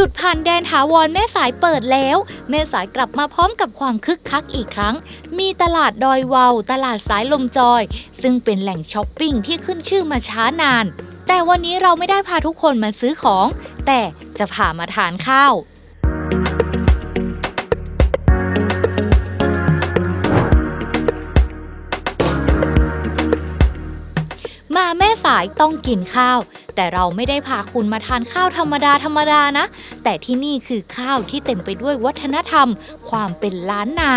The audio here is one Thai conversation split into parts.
จุดผ่านแดนถาวรแม่สายเปิดแล้ว แม่สายกลับมาพร้อมกับความคึกคักอีกครั้ง มีตลาดดอยวาวตลาดสายลมจอย ซึ่งเป็นแหล่งช้อปปิ้งที่ขึ้นชื่อมาช้านาน แต่วันนี้เราไม่ได้พาทุกคนมาซื้อของ แต่จะพามาทานข้าว แม่สายต้องกินข้าว แต่เราไม่ได้พาคุณมาทานข้าวธรรมดาธรรมดานะ แต่ที่นี่คือข้าวที่เต็มไปด้วยวัฒนธรรม ความเป็นล้านนา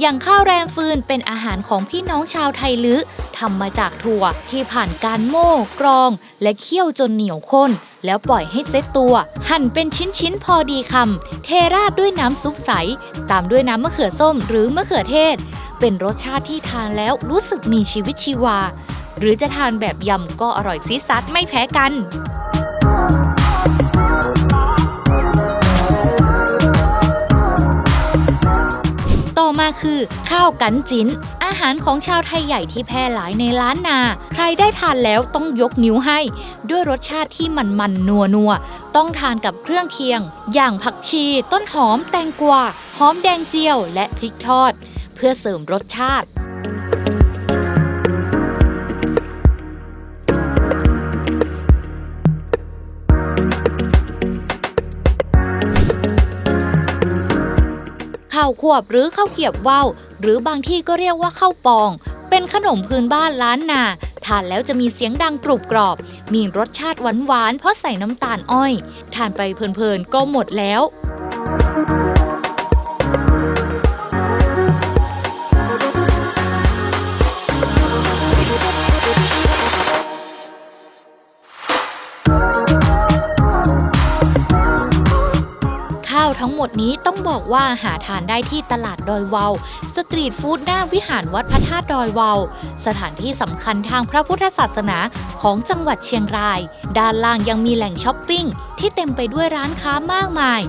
อย่างข้าวแรมฟืนเป็นอาหารของพี่น้องชาวไทยลื้อทำมาจากถั่วที่ผ่านการโม่กรอง และเคี่ยวจนเหนียวข้น แล้วปล่อยให้เซตตัว หั่นเป็นชิ้นๆพอดีคำเทราดด้วยน้ำซุปใส ตามด้วยน้ำมะเขือส้มหรือมะเขือเทศ เป็นรสชาติที่ทานแล้วรู้สึกมีชีวิตชีวา หรือจะทานแบบยำก็อร่อยซีซัดไม่แพ้กัน คือ ข้าวกันจิ้น อาหารของชาวไทยใหญ่ที่แพร่หลายในล้านนา ใครได้ทานแล้วต้องยกนิ้วให้ ด้วยรสชาติที่มันมันนัวนัวๆต้องทานกับเครื่องเคียง อย่างผักชี ต้นหอม แตงกวาหอมแดงเจียว และพริกทอด เพื่อเสริมรสชาติ ข้าวควบหรือข้าวเกียบว่าวหรือบางที่ก็เรียกว่าข้าวปอง เป็นขนมพื้นบ้านล้านนาทานแล้วจะมีเสียงดังกรุบกรอบ มีรสชาติหวานๆเพราะใส่น้ำตาลอ้อย ทานไปเพลินๆก็หมดแล้ว ทั้งหมดนี้ต้องบอกว่าหาทานได้ที่ตลาดดอยวาวสตรีทฟู้ดหน้าวิหารวัดพระธาตุดอยวาวสถานที่สำคัญทางพระพุทธศาสนาของจังหวัดเชียงราย ด้านล่างยังมีแหล่งช้อปปิ้งที่เต็มไปด้วยร้านค้ามากมาย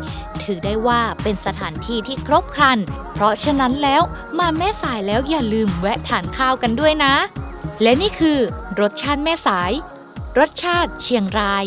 ถือได้ว่าเป็นสถานที่ที่ครบครัน เพราะฉะนั้นแล้วมาแม่สายแล้วอย่าลืมแวะทานข้าวกันด้วยนะ และนี่คือรสชาติแม่สาย รสชาติเชียงราย